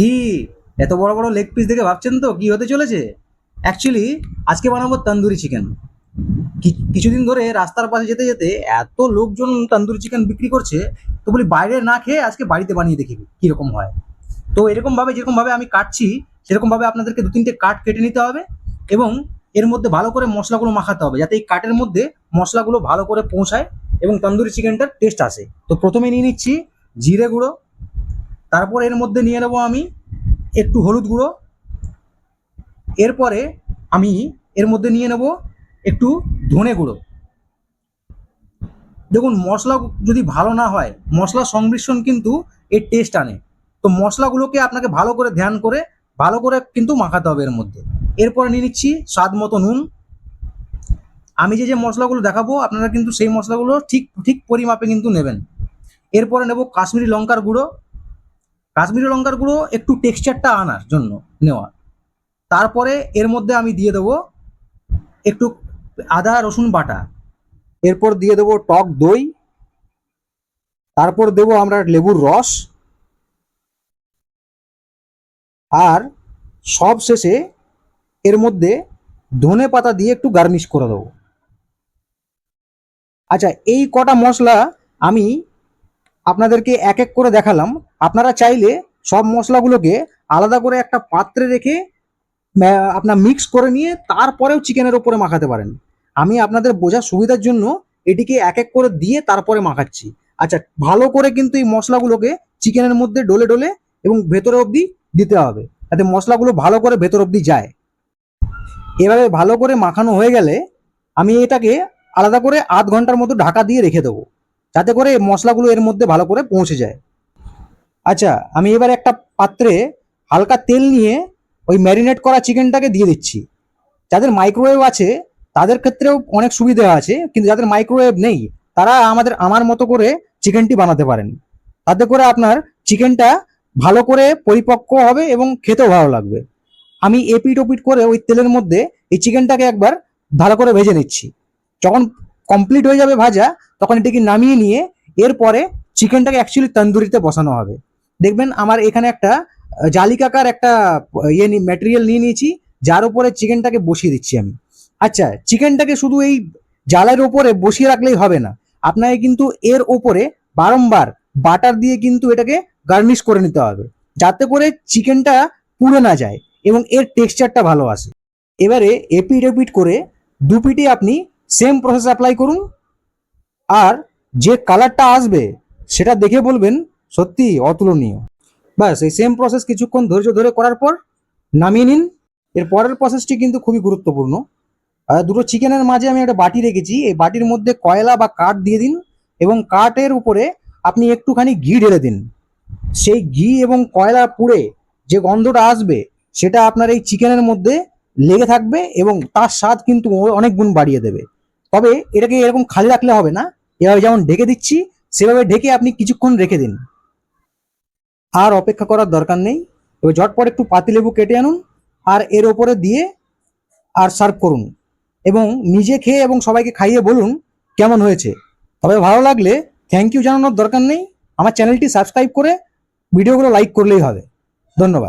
কি? এত বড় বড় লেগ পিস দেখে ভাবছেন তো? কি হতে চলেছে? অ্যাকচুয়ালি আজকে বানাবো তন্দুরি চিকেন কিছুদিন ধরে রাস্তার পাশে যেতে যেতে এত লোকজন তন্দুরি চিকেন বিক্রি করছে, তো বলি বাইরে না খেয়ে আজকে বাড়িতে বানিয়ে দেখি কীরকম হয়। তো এরকমভাবে, যেরকমভাবে আমি কাটছি, সেরকমভাবে আপনাদেরকে দু তিনটে কাট কেটে নিতে হবে এবং এর মধ্যে ভালো করে মশলাগুলো মাখাতে হবে যাতে এই কাটের মধ্যে মশলাগুলো ভালো করে পৌঁছায় এবং তন্দুরি চিকেনটার টেস্ট আসে। তো প্রথমে নিয়ে নিচ্ছি জিরে গুঁড়ো তারপর এর মধ্যে নিয়ে নেব আমি একটু হলুদ গুঁড়ো। এরপরে আমি এর মধ্যে নিয়ে নেব একটু ধনে গুঁড়ো। দেখুন, মশলা যদি ভালো না হয়, মশলা সংমিশ্রণ কিন্তু এর টেস্ট আনে। তো মশলাগুলোকে আপনাকে ভালো করে ধ্যান করে, ভালো করে কিন্তু মাখাতে হবে এর মধ্যে। এরপরে নিয়ে নিচ্ছি স্বাদ মতো নুন। আমি যে যে মশলাগুলো দেখাবো, আপনারা কিন্তু সেই মশলাগুলো ঠিক ঠিক পরিমাপে কিন্তু নেবেন। এরপরে নেব কাশ্মীরি লঙ্কার গুঁড়ো। কাশ্মীরি লঙ্কার গুঁড়ো একটু টেক্সচারটা আনার জন্য নেওয়া তারপরে এর মধ্যে আমি দিয়ে দেবো একটু আদা, রসুন বাটা। এরপর দিয়ে দেবো টক দই। তারপর দেবো আমরা লেবুর রস। আর সব শেষে এর মধ্যে ধনে পাতা দিয়ে একটু গার্নিশ করে দেবো। আচ্ছা এই কটা মশলা আমি আপনাদেরকে এক এক করে দেখালাম। আপনারা চাইলে সব মশলাগুলোকে আলাদা করে একটা পাত্রে রেখে আপনার মিক্স করে নিয়ে তারপরেও চিকেনের ওপরে মাখাতে পারেন। আমি আপনাদের বোঝার সুবিধার জন্য এটিকে এক এক করে দিয়ে তারপরে মাখাচ্ছি। আচ্ছা ভালো করে কিন্তু এই মশলাগুলোকে চিকেনের মধ্যে ডলে ডলে এবং ভেতরে অবধি দিতে হবে, যাতে মশলাগুলো ভালো করে ভেতর অবধি যায়। এভাবে ভালো করে মাখানো হয়ে গেলে আমি এটাকে আলাদা করে আধ ঘণ্টার মতো ঢাকা দিয়ে রেখে দেবো, যাতে করে মশলাগুলো এর মধ্যে ভালো করে পৌঁছে যায়। আচ্ছা আমি এবার একটা পাত্রে হালকা তেল নিয়ে ওই ম্যারিনেট করা চিকেনটাকে দিয়ে দিচ্ছি। যাদের মাইক্রোওয়েভ আছে, তাদের ক্ষেত্রেও অনেক সুবিধা আছে, কিন্তু যাদের মাইক্রোওয়েভ নেই, তারা আমাদের, আমার মতো করে চিকেনটি বানাতে পারেন। তাতে করে আপনার চিকেনটা ভালো করে পরিপক্ক হবে এবং খেতেও ভালো লাগবে। আমি এপিট ওপিট করে ওই তেলের মধ্যে এই চিকেনটাকে একবার ভালো করে ভেজে নিচ্ছি। যখন কমপ্লিট হয়ে যাবে ভাজা, তখন এটাকে নামিয়ে নিয়ে এরপরে চিকেনটাকে অ্যাকচুয়ালি তন্দুরিতে বসানো হবে। দেখবেন আমার এখানে একটা জালিকাকার একটা ইয়ে ম্যাটেরিয়াল নিয়ে নিয়েছি, যার উপরে চিকেনটাকে বসিয়ে দিচ্ছি আমি। আচ্ছা চিকেনটাকে শুধু এই জালের ওপরে বসিয়ে রাখলেই হবে না। আপনাকে কিন্তু এর ওপরে বারংবার বাটার দিয়ে কিন্তু এটাকে গার্নিশ করে নিতে হবে, যাতে করে চিকেনটা পুড়ে না যায় এবং এর টেক্সচারটা ভালো আসে। এবারে এপিট এপিট করে দু পিঠে আপনি সেম প্রসেস অ্যাপ্লাই করুন, আর যে কালারটা আসবে, সেটা দেখে বলবেন সত্যি অতুলনীয়। ব্যাস, এই সেম প্রসেস কিছুক্ষণ ধৈর্য ধরে করার পর নামিয়ে নিন। এর পরের প্রসেসটি কিন্তু খুবই গুরুত্বপূর্ণ। দুটো চিকেনের মাঝে আমি একটা বাটি রেখেছি। এই বাটির মধ্যে কয়লা বা কাঠ দিয়ে দিন এবং কাঠের উপরে আপনি একটুখানি ঘি ঢেলে দিন। সেই ঘি এবং কয়লা পুড়ে যে গন্ধটা আসবে, সেটা আপনার এই চিকেনের মধ্যে লেগে থাকবে এবং তার স্বাদ কিন্তু অনেক গুণ বাড়িয়ে দেবে। তবে এটাকে এরকম খালি রাখলে হবে না। এভাবে যেমন ঢেকে দিচ্ছি, সেভাবে ঢেকে আপনি কিছুক্ষণ রেখে দিন। আর অপেক্ষা করার দরকার নেই। এবার ঝটপট একটু পাতিলেবু কেটে আনুন আর এর ওপরে দিয়ে আর সার্ভ করুন। এবং নিজে খেয়ে এবং সবাইকে খাইয়ে বলুন কেমন হয়েছে। তবে ভালো লাগলে থ্যাংক ইউ জানানোর দরকার নেই। আমার চ্যানেলটি সাবস্ক্রাইব করে ভিডিওগুলো লাইক করলেই হবে। ধন্যবাদ।